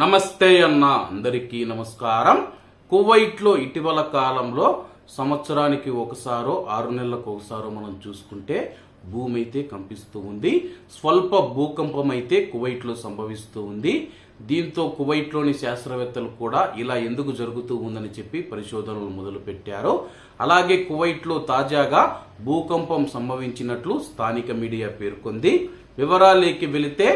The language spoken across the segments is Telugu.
నమస్తే అన్న అందరికీ నమస్కారం. కువైట్లో ఇటీవల కాలంలో సంవత్సరానికి ఒకసారో ఆరు నెలలకు ఒకసారో మనం చూసుకుంటే భూమి అయితే కంపిస్తూ ఉంది. స్వల్ప భూకంపం అయితే కువైట్లో సంభవిస్తూ ఉంది. దీంతో కువైట్లోని శాస్త్రవేత్తలు కూడా ఇలా ఎందుకు జరుగుతూ ఉందని చెప్పి పరిశోధనలు మొదలుపెట్టారు. అలాగే కువైట్లో తాజాగా భూకంపం సంభవించినట్లు స్థానిక మీడియా పేర్కొంది. వివరాలేకి వెళితే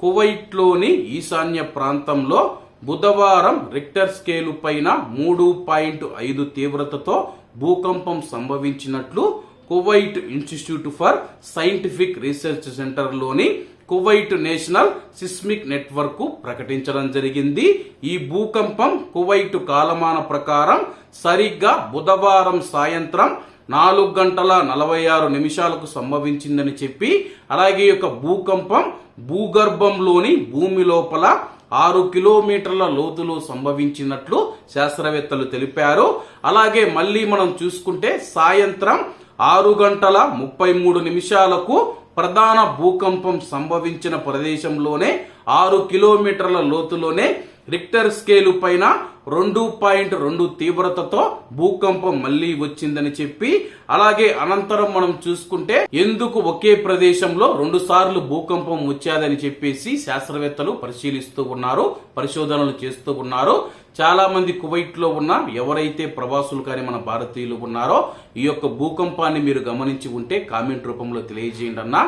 కువైట్లోని ఈశాన్య ప్రాంతంలో బుధవారం రిక్టర్ స్కేలు పైన మూడు పాయింట్ ఐదు తీవ్రతతో భూకంపం సంభవించినట్లు Kuwait Institute for Scientific Research సెంటర్లోని Kuwait National Seismic Network ప్రకటించడం జరిగింది. ఈ భూకంపం కువైట్ కాలమాన ప్రకారం సరిగ్గా బుధవారం సాయంత్రం నాలుగు గంటల నలభై ఆరు నిమిషాలకు సంభవించిందని చెప్పి అలాగే యొక్క భూకంపం భూగర్భంలోని భూమి లోపల ఆరు కిలోమీటర్ల లోతులో సంభవించినట్లు శాస్త్రవేత్తలు తెలిపారు. అలాగే మళ్ళీ మనం చూసుకుంటే సాయంత్రం ఆరు గంటల ముప్పై మూడు నిమిషాలకు ప్రధాన భూకంపం సంభవించిన ప్రదేశంలోనే ఆరు కిలోమీటర్ల లోతులోనే రిక్టర్ స్కేలు పైన రెండు పాయింట్ రెండు తీవ్రతతో భూకంపం మళ్ళీ వచ్చిందని చెప్పి అలాగే అనంతరం మనం చూసుకుంటే ఎందుకు ఒకే ప్రదేశంలో రెండు సార్లు భూకంపం వచ్చాదని చెప్పేసి శాస్త్రవేత్తలు పరిశీలిస్తూ ఉన్నారు పరిశోధనలు చేస్తూ ఉన్నారు. చాలా మంది కువైట్లో ఉన్న ఎవరైతే ప్రవాసులు కానీ మన భారతీయులు ఉన్నారో ఈ యొక్క భూకంపాన్ని మీరు గమనించి ఉంటే కామెంట్ రూపంలో తెలియజేయండి అన్న.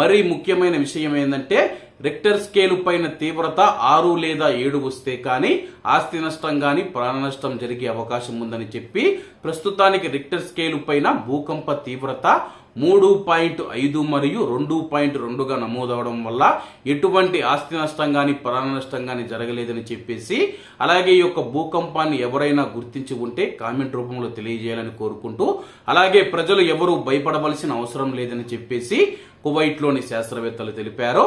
మరీ ముఖ్యమైన విషయం ఏంటంటే రిక్టర్ స్కేలు పైన తీవ్రత ఆరు లేదా ఏడు వస్తే కానీ ఆస్తి నష్టం గాని ప్రాణ నష్టం జరిగే అవకాశం ఉందని చెప్పి ప్రస్తుతానికి రిక్టర్ స్కేలు పైన భూకంప తీవ్రత మూడు పాయింట్ ఐదు మరియు రెండు పాయింట్ రెండుగా నమోదవడం వల్ల ఎటువంటి ఆస్తి నష్టం గాని ప్రాణ నష్టం గాని జరగలేదని చెప్పేసి అలాగే ఈ యొక్క భూకంపాన్ని ఎవరైనా గుర్తించి ఉంటే కామెంట్ రూపంలో తెలియజేయాలని కోరుకుంటూ అలాగే ప్రజలు ఎవరు భయపడవలసిన అవసరం లేదని చెప్పేసి కువైట్లోని శాస్త్రవేత్తలు తెలిపారు.